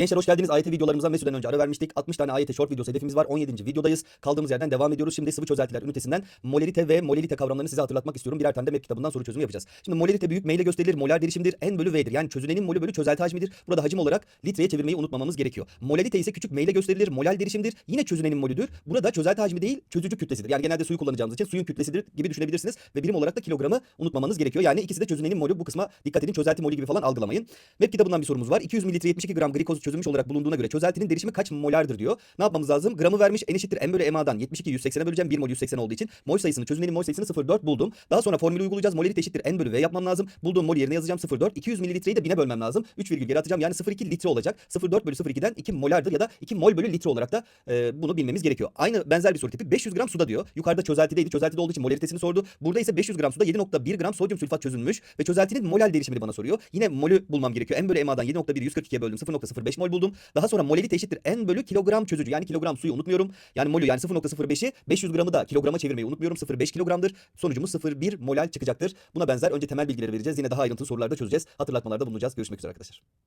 Gençler hoş geldiniz. AYT videolarımıza Mesut'dan önce ara vermiştik. 60 tane AYT short videosu hedefimiz var. 17. videodayız. Kaldığımız yerden devam ediyoruz. Şimdi sıvı çözeltiler ünitesinden molalite ve molelite kavramlarını size hatırlatmak istiyorum. Birer tane de MEP kitabından soru çözümü yapacağız. Şimdi molalite büyük M ile gösterilir. Molar derişimdir. N bölü V'dir. Yani çözünenin molü bölü çözelti hacmidir. Burada hacim olarak litreye çevirmeyi unutmamamız gerekiyor. Molalite ise küçük M ile gösterilir. Molal derişimdir. Yine çözünenin molüdür. Burada çözelti hacmi değil çözücü kütlesidir. Yani genelde suyu kullanacağımız için suyun kütlesidir gibi düşünebilirsiniz. Ve birim olarak da kilogramı unutmamanız gerekiyor. Yani ikisi de çözünenin molü. Bu kısma dikkat edin. Çözelti molü gibi falan algılamayın. MEP kitabından bir sorumuz var. 200 mililitre 72 gram glikoz çözülmüş olarak bulunduğuna göre çözeltinin derişimi kaç molardır diyor. Ne yapmamız lazım? Gramı vermiş en eşittir m bölü ma'dan 72 180'e böleceğim. 1 mol 180 olduğu için mol sayısını çözünenin mol sayısını 0,4 buldum. Daha sonra formülü uygulayacağız. Molarite eşittir n bölü v yapmam lazım. Bulduğum mol yerine yazacağım 0,4. 200 mililitreyi de 1000'e bölmem lazım. 3 virgül geri atacağım. Yani 0,2 litre olacak. 0,4 bölü 0,2'den 2 molardır ya da 2 mol bölü litre olarak da e, bunu bilmemiz gerekiyor. Aynı benzer bir soru tipi 500 gram suda diyor. Yukarıda çözeltideydi. Çözeltide olduğu için molaritesini sordu. Burada ise 500 gram suda 7,1 gram sodyum sülfat çözülmüş ve çözeltinin molal derişimini bana soruyor. Yine molü bulmam gerekiyor. n bölü ma'dan 7,1 142'ye böldüm. 0,05 mol buldum. Daha sonra molalite eşittir n bölü kilogram çözücü. Yani kilogram suyu unutmuyorum. Yani molü yani 0,05'i 500 gramı da kilograma çevirmeyi unutmuyorum. 0,5 kilogramdır. Sonucumuz 0,1 molal çıkacaktır. Buna benzer önce temel bilgileri vereceğiz. Yine daha ayrıntılı sorularda çözeceğiz. Hatırlatmalarda bulunacağız. Görüşmek üzere arkadaşlar.